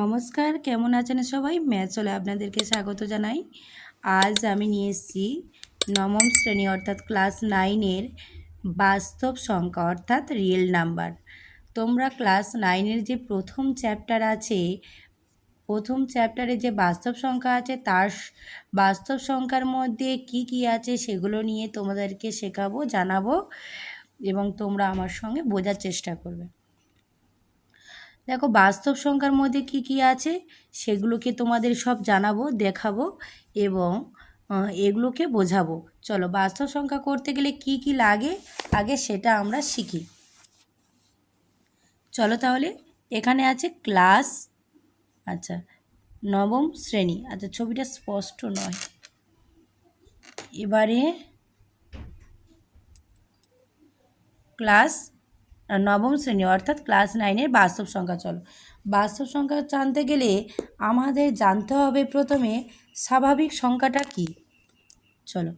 নমস্কার, কেমন আছেন সবাই? ম্যাথ চলে আপনাদেরকে স্বাগত জানাই। আজ আমি নিয়ে এসেছি নবম শ্রেণি অর্থাৎ ক্লাস নাইনের বাস্তব সংখ্যা অর্থাৎ রিয়েল নাম্বার। তোমরা ক্লাস নাইনের যে প্রথম চ্যাপ্টার আছে, প্রথম চ্যাপ্টারে যে বাস্তব সংখ্যা আছে, তার বাস্তব সংখ্যার মধ্যে কি কি আছে সেগুলো নিয়ে তোমাদেরকে শেখাবো, জানাব এবং তোমরা আমার সঙ্গে বোঝার চেষ্টা করবে। দেখো, বাস্তব সংখ্যার মধ্যে কি কি আছে সেগুলোকে তোমাদের সব জানাব, দেখাবো এবং এগুলোকে বোঝাবো। চলো, বাস্তব সংখ্যা করতে গেলে কি কি লাগে আগে সেটা আমরা শিখি। চলো তাহলে, এখানে আছে ক্লাস আচ্ছা নবম শ্রেণি। আচ্ছা ছবিটা স্পষ্ট নয়। এবারে, ক্লাস নবম শ্রেণি, অর্থাৎ ক্লাস নাইনের বাস্তব সংখ্যা, চলো। বাস্তব সংখ্যা জানতে গেলে আমাদের জানতে হবে প্রথমে স্বাভাবিক সংখ্যাটা কি? চলো।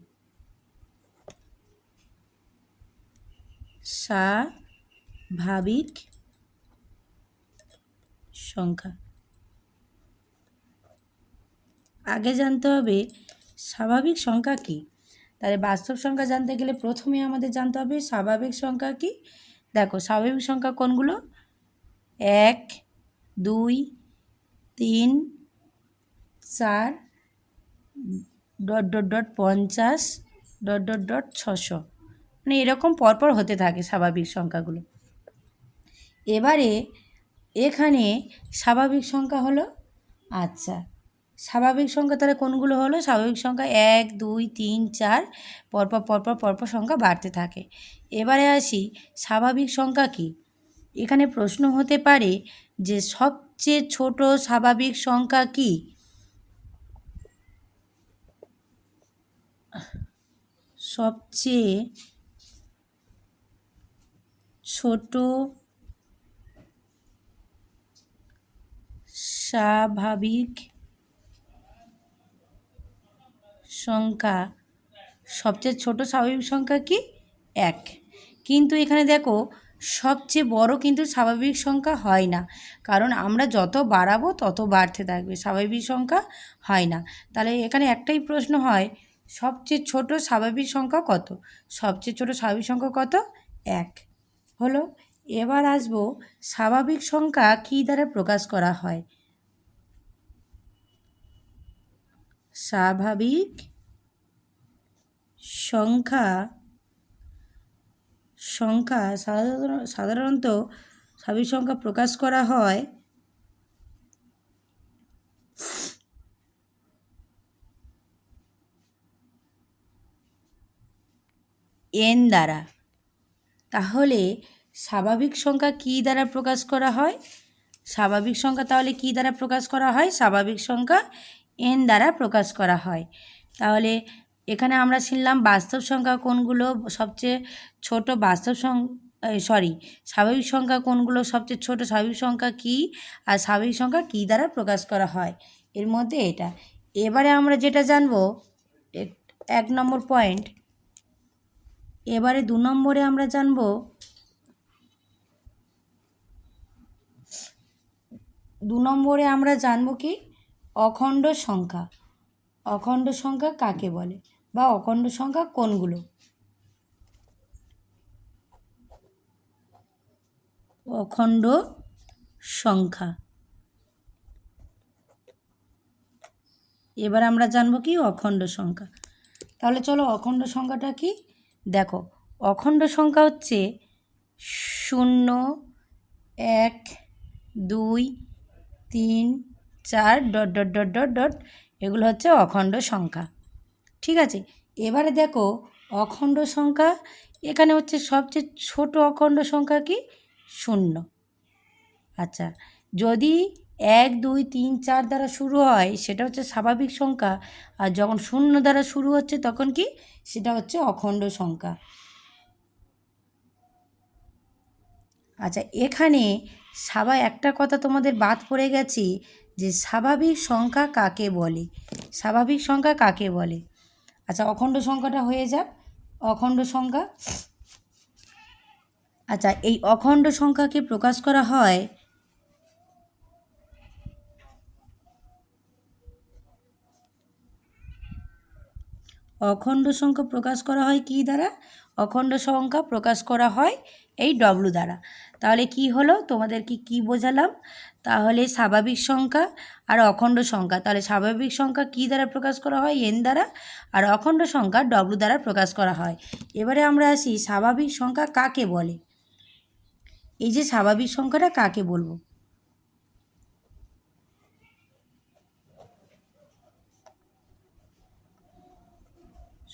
স্বাভাবিক সংখ্যা। আগে জানতে হবে স্বাভাবিক সংখ্যা কি? তাহলে বাস্তব সংখ্যা জানতে গেলে প্রথমে আমাদের জানতে হবে স্বাভাবিক সংখ্যা কি? দেখো স্বাভাবিক সংখ্যা কোনগুলো? এক, দুই, তিন, চার, ডট ডট ডট পঞ্চাশ, ডট ডট ডট ছশো। মানে এরকম পরপর হতে থাকে স্বাভাবিক সংখ্যাগুলো। এবারে এখানে স্বাভাবিক সংখ্যা হলো আচ্ছা স্বাভাবিক সংখ্যা তাহলে কোনগুলো হলো? স্বাভাবিক সংখ্যা এক, দুই, তিন, চার, পরপর পরপর পরপর সংখ্যা বাড়তে থাকে। এবারে আসি, স্বাভাবিক সংখ্যা কি? এখানে প্রশ্ন হতে পারে যে সবচেয়ে ছোট স্বাভাবিক সংখ্যা কি? সবচেয়ে ছোট স্বাভাবিক সংখ্যা, সবচেয়ে ছোট স্বাভাবিক সংখ্যা কি? এক। কিন্তু এখানে দেখো, সবচেয়ে বড় কিন্তু স্বাভাবিক সংখ্যা হয় না। কারণ আমরা যত বাড়াবো, তত বাড়তে থাকবে, স্বাভাবিক সংখ্যা হয় না। তাহলে এখানে একটাই প্রশ্ন হয়, সবচেয়ে ছোট স্বাভাবিক সংখ্যা কত? সবচেয়ে ছোট স্বাভাবিক সংখ্যা কত? এক। হলো, এবার আসব, স্বাভাবিক সংখ্যা কী দ্বারা প্রকাশ করা হয়? স্বাভাবিক সংখ্যা সংখ্যা সাধারণ, সাধারণত স্বাভাবিক সংখ্যা প্রকাশ করা হয় এন দ্বারা। তাহলে স্বাভাবিক সংখ্যা কি দ্বারা প্রকাশ করা হয়? স্বাভাবিক সংখ্যা তাহলে কি দ্বারা প্রকাশ করা হয়? স্বাভাবিক সংখ্যা এন দ্বারা প্রকাশ করা হয়। তাহলে এখানে আমরা শুনলাম বাস্তব সংখ্যা কোনগুলো সবচেয়ে ছোট বাস্তব সং সরি স্বাভাবিক সংখ্যা কোনগুলো সবচেয়ে ছোট স্বাভাবিক সংখ্যা কী আর স্বাভাবিক সংখ্যা কী দ্বারা প্রকাশ করা হয়? এর মধ্যে এটা। এবারে আমরা যেটা জানব, এক- নম্বর পয়েন্ট এবারে দু নম্বরে আমরা জানব, দু নম্বরে আমরা জানব কি অখণ্ড সংখ্যা। অখণ্ড সংখ্যা কাকে বলে? বা অখণ্ড সংখ্যা কোনগুলো? অখণ্ড সংখ্যা। এবার আমরা জানব কি অখণ্ড সংখ্যা। তাহলে চলো অখণ্ড সংখ্যাটা কি? দেখো, অখণ্ড সংখ্যা হচ্ছে শূন্য, এক, দুই, তিন চার dot dot dot dot dot, এগুলো হচ্ছে অখণ্ড সংখ্যা। ঠিক আছে? এবারে দেখো অখণ্ড সংখ্যা, এখানে হচ্ছে সবচেয়ে ছোট অখণ্ড সংখ্যা কি? শূন্য। আচ্ছা যদি এক, দুই, তিন, চার দ্বারা শুরু হয়, সেটা হচ্ছে স্বাভাবিক সংখ্যা, আর যখন শূন্য দ্বারা শুরু হচ্ছে, তখন কি? সেটা হচ্ছে অখণ্ড সংখ্যা। আচ্ছা এখানে সাবা একটা কথা তোমাদের বাদ পড়ে গেছে যে স্বাভাবিক সংখ্যা কাকে বলে? স্বাভাবিক সংখ্যা কাকে বলে? আচ্ছা অখণ্ড সংখ্যাটা হয়ে যাক। অখণ্ড সংখ্যা। আচ্ছা এই অখণ্ড সংখ্যাকে প্রকাশ করা হয় অখণ্ড সংখ্যা প্রকাশ করা হয় কি দ্বারা? অখণ্ড সংখ্যা প্রকাশ করা হয় এই ডব্লু দ্বারা। তাহলে কি হলো? তোমাদেরকে কি বোঝালাম? তাহলে স্বাভাবিক সংখ্যা আর অখণ্ড সংখ্যা। তাহলে স্বাভাবিক সংখ্যা কি দ্বারা প্রকাশ করা হয়? এন দ্বারা। আর অখণ্ড সংখ্যা ডব্লু দ্বারা প্রকাশ করা হয়। এবারে আমরা আসি, স্বাভাবিক সংখ্যা কাকে বলে? এই যে স্বাভাবিক সংখ্যাটা কাকে বলব?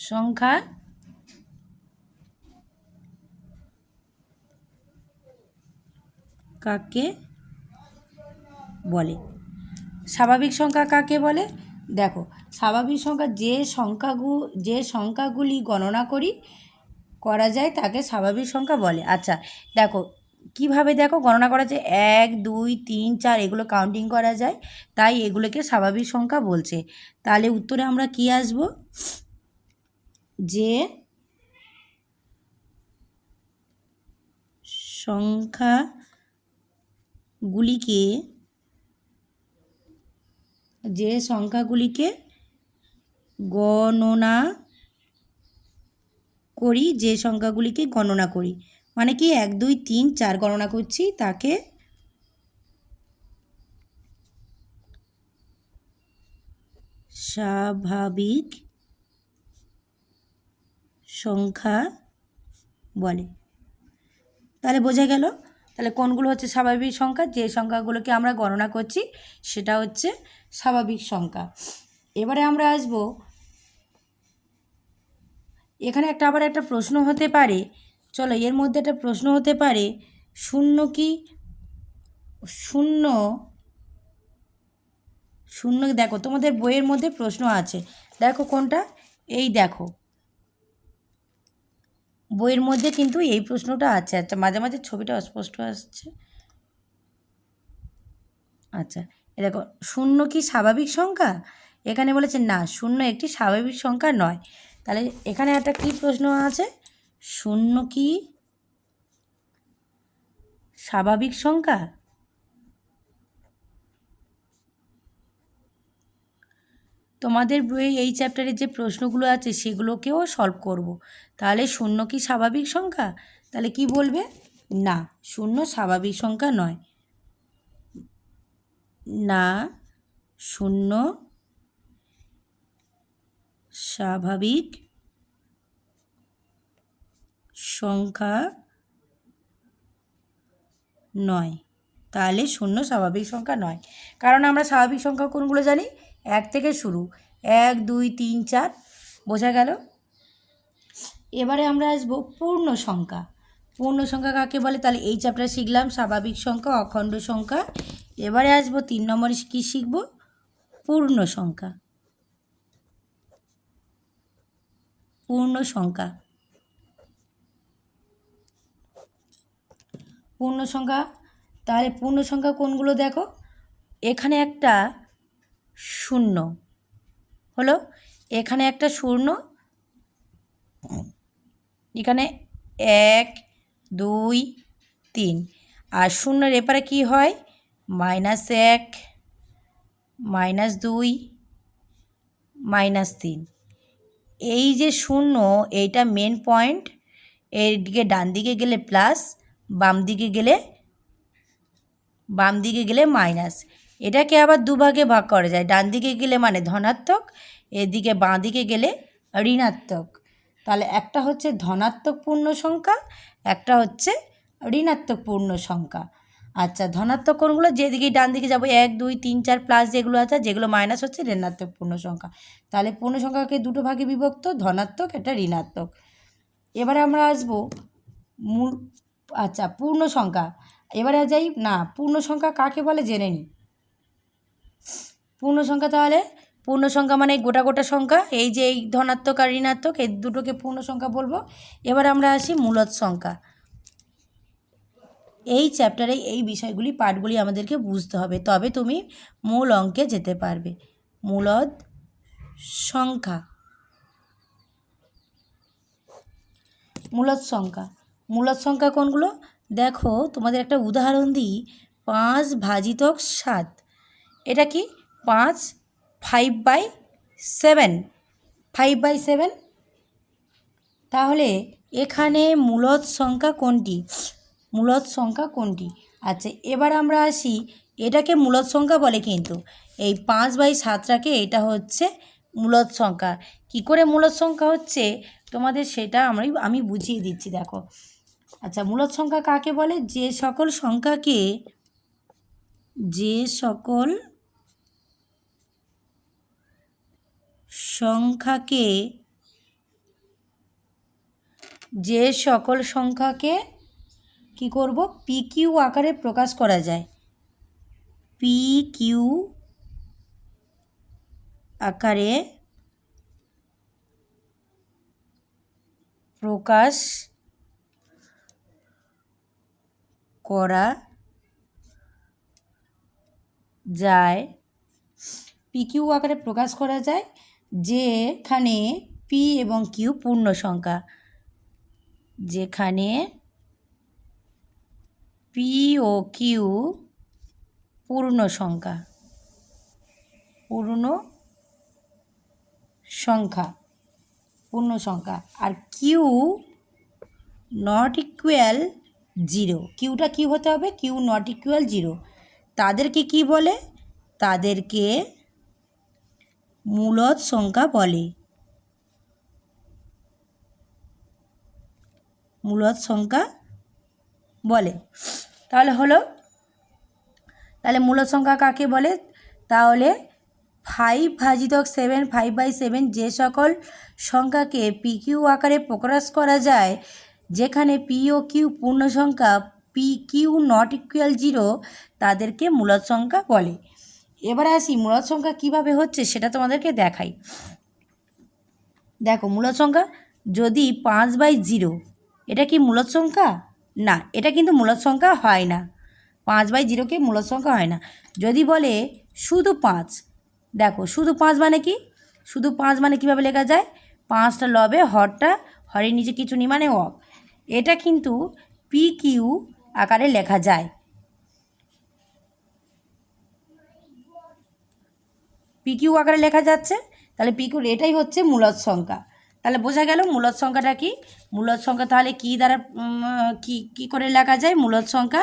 সংখ্যা কাকে বলে। স্বাভাবিক সংখ্যা কাকে বলে? দেখো, স্বাভাবিক সংখ্যা যে সংখ্যাগু, যে সংখ্যাগুলি গণনা করি, করা যায় তাকে স্বাভাবিক সংখ্যা বলে। আচ্ছা দেখো, কীভাবে দেখো গণনা করা যায়? এক, দুই, তিন, চার, এগুলো কাউন্টিং করা যায়, তাই এগুলোকে স্বাভাবিক সংখ্যা বলছে। তাহলে উত্তরে আমরা কি আসব? যে সংখ্যাগুলিকে যে সংখ্যাগুলিকে গণনা করি, যে সংখ্যাগুলিকে গণনা করি। মানে কি এক, দুই, তিন, চার গণনা করছি, তাকে স্বাভাবিক সংখ্যা বলে। তাহলে বোঝা গেল? তাহলে কোনগুলো হচ্ছে স্বাভাবিক সংখ্যা? যে সংখ্যাগুলোকে আমরা গণনা করছি, সেটা হচ্ছে স্বাভাবিক সংখ্যা। এবারে আমরা আসব। এখানে একটা আবার একটা প্রশ্ন হতে পারে। চলো, এর মধ্যে একটা প্রশ্ন হতে পারে, শূন্য কি? শূন্য শূন্য, দেখো তোমাদের বইয়ের মধ্যে প্রশ্ন আছে। দেখো কোনটা? এই দেখো। বইয়ের মধ্যে কিন্তু এই প্রশ্নটা আছে। আচ্ছা মাঝে মাঝে ছবিটা অস্পষ্ট আসছে। আচ্ছা এ দেখো, শূন্য কি স্বাভাবিক সংখ্যা? এখানে বলেছে, না, শূন্য একটি স্বাভাবিক সংখ্যা নয়। তাহলে এখানে একটা কি প্রশ্ন আছে? শূন্য কি স্বাভাবিক সংখ্যা? তোমাদের বইয়ে এই চ্যাপ্টারে যে প্রশ্নগুলো আছে সেগুলোকেও সলভ করব। তাহলে শূন্য কি স্বাভাবিক সংখ্যা? তাহলে কি বলবে? না, শূন্য স্বাভাবিক সংখ্যা নয়। না, শূন্য স্বাভাবিক সংখ্যা নয়। তাহলে শূন্য স্বাভাবিক সংখ্যা নয়। কারণ আমরা স্বাভাবিক সংখ্যা কোনগুলো জানি? এক থেকে শুরু। এক, দুই, তিন, চার, বোঝা গেল? এবারে আমরা আসব পূর্ণ সংখ্যা। পূর্ণ সংখ্যা কাকে বলে? তাহলে এই চ্যাপ্টার শিখলাম স্বাভাবিক সংখ্যা, অখণ্ড সংখ্যা। এবারে আসব তিন নম্বরে কী শিখব? পূর্ণ সংখ্যা। পূর্ণ সংখ্যা। পূর্ণ সংখ্যা। তাহলে পূর্ণ সংখ্যা কোনগুলো দেখো? এখানে একটা শূন্য। হলো? এখানে একটা শূন্য। এখানে এক, দুই, তিন। আর শূন্যের এপারে কি হয়? মাইনাস এক, মাইনাস দুই, মাইনাস তিন। এই যে শূন্য, এইটা মেন পয়েন্ট এর দিকে ডান দিকে গেলে প্লাস বাম দিকে গেলে, বাম দিকে গেলে মাইনাস এটাকে আবার দুভাগে ভাগ করা যায়। ডান দিকে গেলে মানে ধনাত্মক, এদিকে বাঁ দিকে গেলে ঋণাত্মক। তাহলে একটা হচ্ছে ধনাত্মক পূর্ণ সংখ্যা, একটা হচ্ছে ঋণাত্মক পূর্ণ সংখ্যা। আচ্ছা ধনাত্মক কোনগুলো যেদিকে ডান দিকে যাব, এক, দুই, তিন, চার প্লাস যেগুলো আছে, যেগুলো মাইনাস হচ্ছে ঋণাত্মক পূর্ণ সংখ্যা। তাহলে পূর্ণ সংখ্যাকে দুটো ভাগে বিভক্ত, ধনাত্মক একটা ঋণাত্মক। এবারে আমরা আসব মূল আচ্ছা পূর্ণ সংখ্যা। এবারে যাই, না, পূর্ণ সংখ্যা কাকে বলে জেনে নিই পূর্ণ সংখ্যা তাহলে? পূর্ণ সংখ্যা মানে গোটা গোটা সংখ্যা? এই যে এই ধনাত্মক আর ঋণাত্মক, এই দুটোকে পূর্ণ সংখ্যা বলব। এবার আমরা আসি মূলত সংখ্যা। এই চ্যাপ্টারে এই বিষয়গুলি, পাঠগুলি আমাদেরকে বুঝতে হবে। তবে তুমি মূল অঙ্কে যেতে পারবে। মূলত সংখ্যা। মূলত সংখ্যা। মূলত সংখ্যা কোনগুলো? দেখো, তোমাদের একটা উদাহরণ দিই। পাঁচ ভাজিতক সাত। এটা কি? পাঁচ five by seven five by seven তাহলে এখানে মূলদ সংখ্যা কোনটি? মূলদ সংখ্যা কোনটি? আচ্ছা এবার আমরা আসি। এটাকে মূলদ সংখ্যা বলে কিন্তু। এই পাঁচ বাই সাতটাকে এটা হচ্ছে মূলদ সংখ্যা। কি করে মূলদ সংখ্যা হচ্ছে? তোমাদের সেটা আমরা আমি বুঝিয়ে দিচ্ছি, দেখো। আচ্ছা মূলদ সংখ্যা কাকে বলে? যে সকল সংখ্যাকে, যে সকল সংখ্যাকে, যে সকল সংখ্যাকে কি করব? পি কিউ আকারে প্রকাশ করা যায়। পি কিউ আকারে প্রকাশ করা যায়। পি কিউ আকারে প্রকাশ করা যায়। যেখানে পি এবং কিউ পূর্ণ সংখ্যা। যেখানে পি ও কিউ পূর্ণ সংখ্যা। পূর্ণ সংখ্যা। পূর্ণ সংখ্যা। আর কিউ নট ইকুয়াল জিরো কিউটা কি হতে হবে? কিউ নট ইকুয়াল জিরো তাদেরকে কি বলে? তাদেরকে মূলদ সংখ্যা বলে। মূলদ সংখ্যা বলে। তাহলে হলো, তাহলে মূলদ সংখ্যা কাকে বলে? তাহলে ফাইভ ভাজিতক সেভেন ফাইভ বাই সেভেন যে সকল সংখ্যাকে পি কিউ আকারে প্রকাশ করা যায়, যেখানে পি ও কিউ পূর্ণ সংখ্যা P Q not equal zero তাদেরকে মূলদ সংখ্যা বলে। এবার আসি মূলদ সংখ্যা কীভাবে হচ্ছে সেটা তোমাদেরকে দেখাই। দেখো মূলদ সংখ্যা যদি পাঁচ বাই জিরো, এটা কি মূলদ সংখ্যা? না, এটা কিন্তু মূলদ সংখ্যা হয় না। পাঁচ বাই জিরোকে মূলদ সংখ্যা হয় না। যদি বলে শুধু পাঁচ, দেখো, শুধু পাঁচ মানে কি? শুধু পাঁচ মানে কীভাবে লেখা যায়? পাঁচটা লবে হরটা, হরের নিচে কিছু নি মানে অক এটা কিন্তু পি কিউ আকারে লেখা যায়। পি কিউ আকারে লেখা যাচ্ছে, তাহলে পি কিউ এটাই হচ্ছে মূলদ সংখ্যা। তাহলে বোঝা গেল মূলদ সংখ্যাটা কি? মূলদ সংখ্যা তাহলে কী দ্বারা কি কি করে লেখা যায় মূলদ সংখ্যা?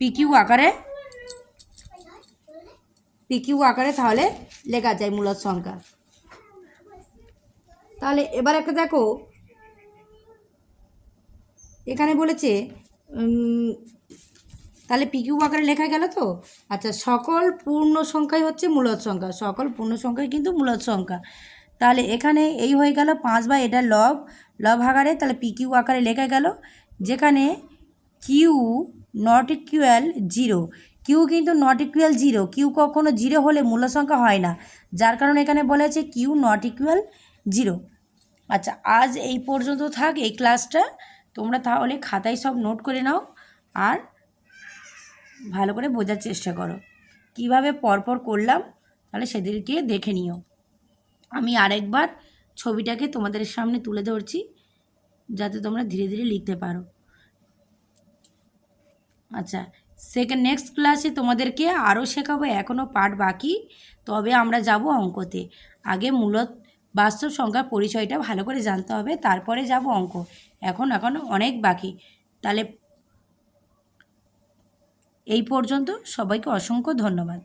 পিকিউ আকারে পিকিউ আকারে তাহলে লেখা যায় মূলদ সংখ্যা। তাহলে এবার একটা দেখো, এখানে বলেছে তাহলে পিকিউ আকারে লেখা গেল তো? আচ্ছা সকল পূর্ণ সংখ্যাই হচ্ছে মূলদ সংখ্যা। সকল পূর্ণ সংখ্যাই কিন্তু মূলদ সংখ্যা। তাহলে এখানে এই হয়ে গেল পাঁচ বা এটা লব। লব আকারে, তাহলে পিকিউ আকারে লেখা গেল, যেখানে Q not equal zero Q কিন্তু নট ইকুয়াল জিরো কিউ কখনো জিরো হলে মূল সংখ্যা হয় না। যার কারণে এখানে বলা আছে কিউ নট ইকুয়াল জিরো আচ্ছা আজ এই পর্যন্ত থাক এই ক্লাসটা তোমরা তাহলে খাতায় সব নোট করে নাও। আর ভালো করে বোঝার চেষ্টা করো। কীভাবে পরপর করলাম, তাহলে সেদিনকে দেখে নিও। আমি আরেকবার ছবিটাকে তোমাদের সামনে তুলে ধরছি, যাতে তোমরা ধীরে ধীরে লিখতে পারো। আচ্ছা সেকেন্ড নেক্সট ক্লাসে তোমাদেরকে আরও শেখাবো এখনও পাঠ বাকি, তবে আমরা যাব অঙ্কতে। আগে মূলত বাস্তব সংখ্যার পরিচয়টা ভালো করে জানতে হবে, তারপরে যাব অঙ্ক। এখন এখন অনেক বাকি। তাহলে এই পর্যন্ত সবাইকে অসংখ্য ধন্যবাদ।